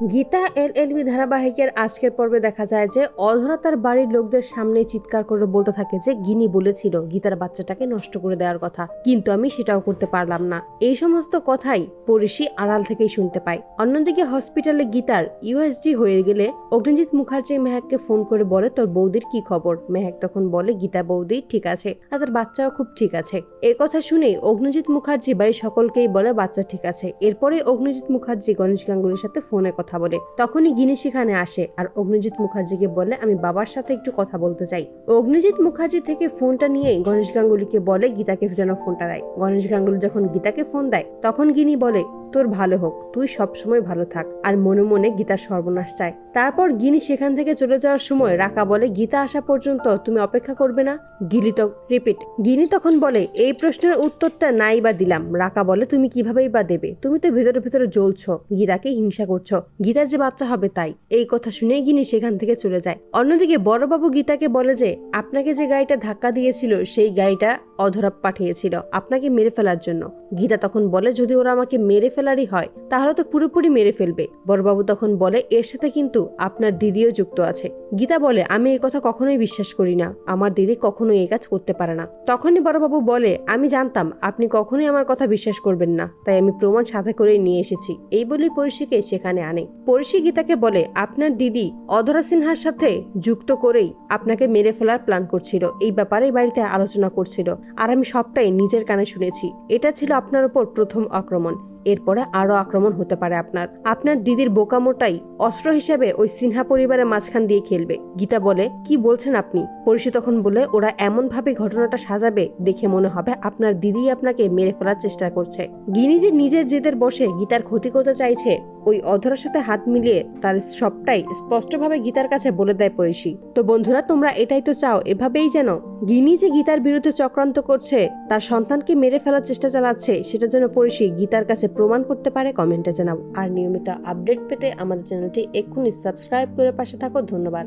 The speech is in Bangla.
গীতা এল এলবি ধারাবাহিকের আজকের পর্বে দেখা যায় যে অধরা তার বাড়ির লোকদের সামনে চিৎকার করে বলতে থাকে যে গিনি বলেছিল গীতার বাচ্চাটাকে নষ্ট করে দেওয়ার কথা। কিন্তু আমি সেটাও করতে পারলাম না। এই সমস্ত কথাই পরিষি আড়াল থেকেই শুনতে পায় অন্যদিকে হসপিটালে গীতার ইউএসডি হয়ে গেলে অগ্নিজিৎ মুখার্জি মেহাককে ফোন করে বলে, তোর বৌদির কি খবর? মেহাক তখন বলে, গীতা বৌদি, ঠিক আছে। আর তার বাচ্চাও খুব ঠিক আছে। এ কথা শুনেই অগ্নিজিৎ মুখার্জি বাড়ির সকলকেই বলে, বাচ্চা ঠিক আছে। এরপরে অগ্নিজিৎ মুখার্জি গণেশ গাঙ্গুলির সাথে ফোনে কথা বলে। তখনই গিনি সেখানে আসে আর অগ্নিজিৎ মুখার্জিকে বলে, আমি বাবার সাথে একটু কথা বলতে চাই। অগ্নিজিৎ মুখার্জি থেকে ফোনটা নিয়ে গণেশ গাঙ্গুলিকে বলে, গীতাকে যেন ফোনটা দেয়। গণেশ গাঙ্গুলি যখন গীতাকে ফোন দেয়, তখন গিনি বলে তোর ভালো হোক, তুই সবসময় ভালো থাক। আর মনে মনে গীতার সর্বনাশ চায় তারপর গিনি সেখান থেকে চলে যাওয়ার সময় রাকা বলে, গীতা আসা পর্যন্ত তুমি অপেক্ষা করবে না? গিলি তো রিপিট গিনি তখন বলে, এই প্রশ্নের উত্তরটা নাই বা দিলাম। রাকা বলে, তুমি কিভাবেই বা দেবে? তুমি তো ভেতরে ভেতরে জ্বলছ, গীতাকে হিংসা করছ। গীতার যে বাচ্চা হবে তাই। এই কথা শুনেই গিনি সেখান থেকে চলে যায়। অন্যদিকে বড়বাবু গীতাকে বলে যে, আপনাকে যে গাড়িটা ধাক্কা দিয়েছিল, সেই গাড়িটা অধরা পাঠিয়েছিল আপনাকে মেরে ফেলার জন্য। গীতা তখন বলে, যদি ওরা আমাকে মেরে ফেলারই হয়, তাহলে তো পুরোপুরি মেরে ফেলবে। বড়বাবু তখন বলে, এর সাথে কিন্তু আপনার দিদিও যুক্ত আছে। গীতা বলে, আমি এই কথা কখনোই বিশ্বাস করি না। আমার দিদি কখনোই এই কাজ করতে পারে না। তখনই বড়বাবু বলে, আমি জানতাম, আপনি কখনোই আমার কথা বিশ্বাস করবেন না। তাই আমি প্রমাণ সাথে করে নিয়ে এসেছি। এই বলেই পরিষীকে সেখানে আনে। পরিষী গীতাকে বলে, আপনার দিদি অধরা সিনহার সাথে যুক্ত করেই আপনাকে মেরে ফেলার প্ল্যান করছিল। এই ব্যাপারে বাড়িতে আলোচনা করছিল। আর আমি সবটাই নিজের কানে শুনেছি। এটা ছিল আপনার উপর প্রথম আক্রমণ। এরপরে আরও আক্রমণ হতে পারে আপনার। আপনার দিদির বোকামোটাই অস্ত্র হিসেবে ওই সিনহা পরিবারের মাঝখান দিয়ে খেলবে। গীতা বলে, কি বলছেন আপনি? পরিষি তখন বলে, ওরা এমন ভাবে ঘটনাটা সাজাবে দেখে মনে হবে আপনার দিদি আপনাকে মেরে ফেলার চেষ্টা করছে। গিনি যে নিজের জেদের বসে গীতার ক্ষতি করতে চাইছে, ওই অধরার সাথে হাত মিলিয়ে তার সবটাই স্পষ্টভাবে গীতার কাছে বলে দেয় পরিষি তো বন্ধুরা, তোমরা এটাই তো চাও, এভাবেই যেন গিনি যে গীতার বিরুদ্ধে চক্রান্ত করছে, তার সন্তানকে মেরে ফেলার চেষ্টা চালাচ্ছে, সেটা যেন পরিষি গীতার কাছে প্রমাণ করতে পারে, কমেন্টে জানাও। আর নিয়মিত আপডেট পেতে আমাদের চ্যানেলটি এক্ষুনি সাবস্ক্রাইব করে পাশে থাকো। ধন্যবাদ।